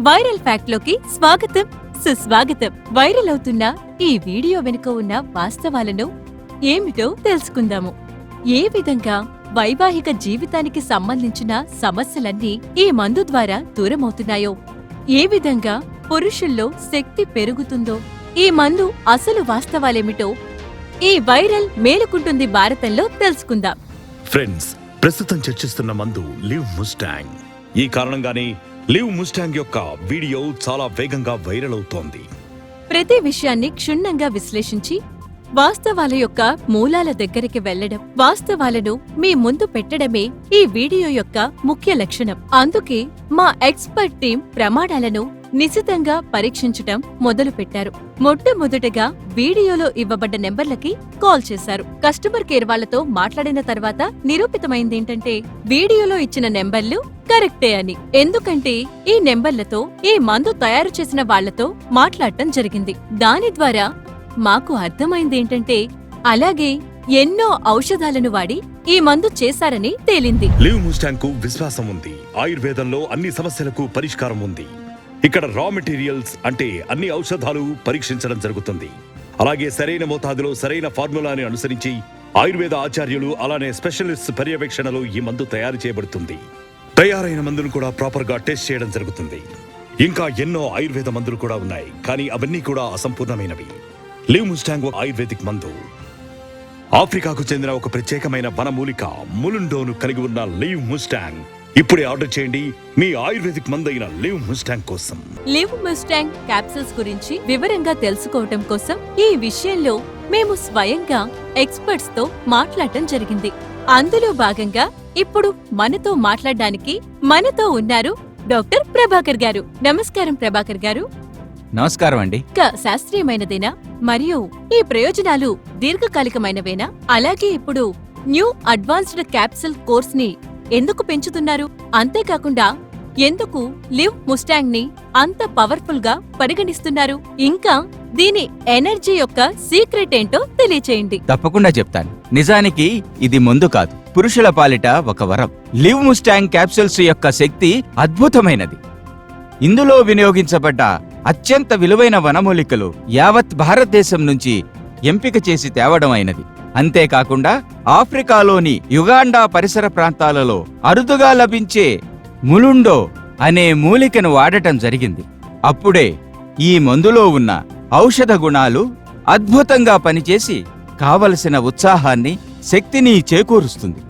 Viral ఫ్యాక్ట్లోకి స్వాగతం. సుస్వాగతం. Viral అవుతున్న ఈ వీడియో వెనుక ఉన్న వాస్తవాలను ఏమిటో తెలుసుకుందాము. ఏ విధంగా వైవాహిక జీవితానికి సంబంధించిన సమస్యలన్నీ ఈ మందు ద్వారా దూరమవుతున్నాయో? ఏ విధంగా పురుషుల్లో శక్తి పెరుగుతుందో? ఈ మందు అసలు వాస్తవాలేమిటో ఈ వైరల్ మేలుకుంటుంది భారతంలో తెలుసుకుందాం. ఫ్రెండ్స్ ప్రస్తుతం చర్చిస్తున్న మందు లివ్ ముస్టాంగ్. ఈ కారణంగానే లివ్ ముస్టాంగ్ యొక్క వీడియో చాలా వేగంగా వైరల్ అవుతోంది. ప్రతి విషయాన్ని క్షుణ్ణంగా విశ్లేషించి వాస్తవాల యొక్క మూలాల దగ్గరికి వెళ్ళడం వాస్తవాలను మీ ముందు పెట్టడమే ఈ వీడియో యొక్క ముఖ్య లక్షణం. అందుకే మా ఎక్స్పర్ట్ టీం ప్రమాణాలను నిశితంగా పరీక్షించటం మొదలు పెట్టారు మొట్టమొదటగా వీడియోలో ఇవ్వబడ్డ నెంబర్లకి కాల్ చేశారు. కస్టమర్ కేర్ వాళ్ళతో మాట్లాడిన తర్వాత నిరూపితమైందేంటంటే వీడియోలో ఇచ్చిన నెంబర్లు కరెక్టే అని. ఎందుకంటే ఈ నెంబర్లతో ఈ మందు తయారు చేసిన వాళ్ళతో మాట్లాడటం జరిగింది. దాని ద్వారా మాకు అర్థమైందేంటంటే అలాగే ఎన్నో ఔషధాలను వాడి ఈ మందు చేశారని తేలింది. లివ్ ముస్టాంగ్కు విశ్వాసం ఉంది. ఆయుర్వేదంలో అన్ని సమస్యలకు పరిష్కారం ఉంది. ఇక్కడ రా మెటీరియల్స్ అంటే అన్ని ఔషధాలు పరీక్షించడం జరుగుతుంది. అలాగే సరైన మోతాదులో సరైన ఫార్ములాని అనుసరించి ఆయుర్వేద ఆచార్యులు అలానే స్పెషలిస్ట్ పర్యవేక్షణలో ఈ మందు తయారు చేయబడుతుంది. తయారైన మందును కూడా ప్రాపర్గా టెస్ట్ చేయడం జరుగుతుంది. ఇంకా ఎన్నో ఆయుర్వేద మందులు కూడా ఉన్నాయి. కానీ అవన్నీ కూడా అసంపూర్ణమైనవి. లివ్ ముస్టాంగ్ ఆయుర్వేదిక్ మందు. ఆఫ్రికాకు చెందిన ఒక ప్రత్యేకమైన వనమూలిక ములుండోను కలిగి ఉన్న లివ్ ముస్టాంగ్ ఇప్పుడే ఆర్డర్ చేయండి మీ ఆయుర్వేదిక్ మందైన లివ్ ముస్టాంగ్ కోసం. లివ్ ముస్టాంగ్ క్యాప్సూల్స్ గురించి వివరంగా తెలుసుకోవటం కోసం ఈ విషయంలో మేము స్వయంగా ఎక్స్పర్ట్స్తో మాట్లాడటం జరిగింది. అందులో భాగంగా ఇప్పుడు మనతో మాట్లాడడానికి మనతో ఉన్నారు డాక్టర్ ప్రభాకర్ గారు. నమస్కారం ప్రభాకర్ గారు. నమస్కారం అండి. ఇక శాస్త్రీయమైనదేనా? మరియు ఈ ప్రయోజనాలు దీర్ఘకాలికమైనవేనా? అలాగే ఇప్పుడు న్యూ అడ్వాన్స్డ్ క్యాప్సిల్ కోర్స్ని ఎందుకు పెంచుతున్నారు? అంతేకాకుండా ఎందుకు లివ్ ముస్టాంగ్ని అంత పవర్ఫుల్గా పరిగణిస్తున్నారు? ఇంకా దీని ఎనర్జీ యొక్క సీక్రెట్ ఏంటో తెలియచేయండి. తప్పకుండా చెప్తాను. నిజానికి ఇది ముందు కాదు. పురుషుల పాలిట ఒక వరం. లివ్ ముస్టాంగ్ క్యాప్సూల్స్ యొక్క శక్తి అద్భుతమైనది. ఇందులో వినియోగించబడ్డ అత్యంత విలువైన వనమూలికలు యావత్ భారతదేశం నుంచి ఎంపిక చేసి తేవడం అయినది. అంతేకాకుండా ఆఫ్రికాలోని యుగాండా పరిసర ప్రాంతాలలో అరుదుగా లభించే ములుండో అనే మూలికను వాడటం జరిగింది. అప్పుడే ఈ మందులో ఉన్న ఔషధ గుణాలు అద్భుతంగా పనిచేసి కావలసిన ఉత్సాహాన్ని శక్తిని చేకూరుస్తుంది.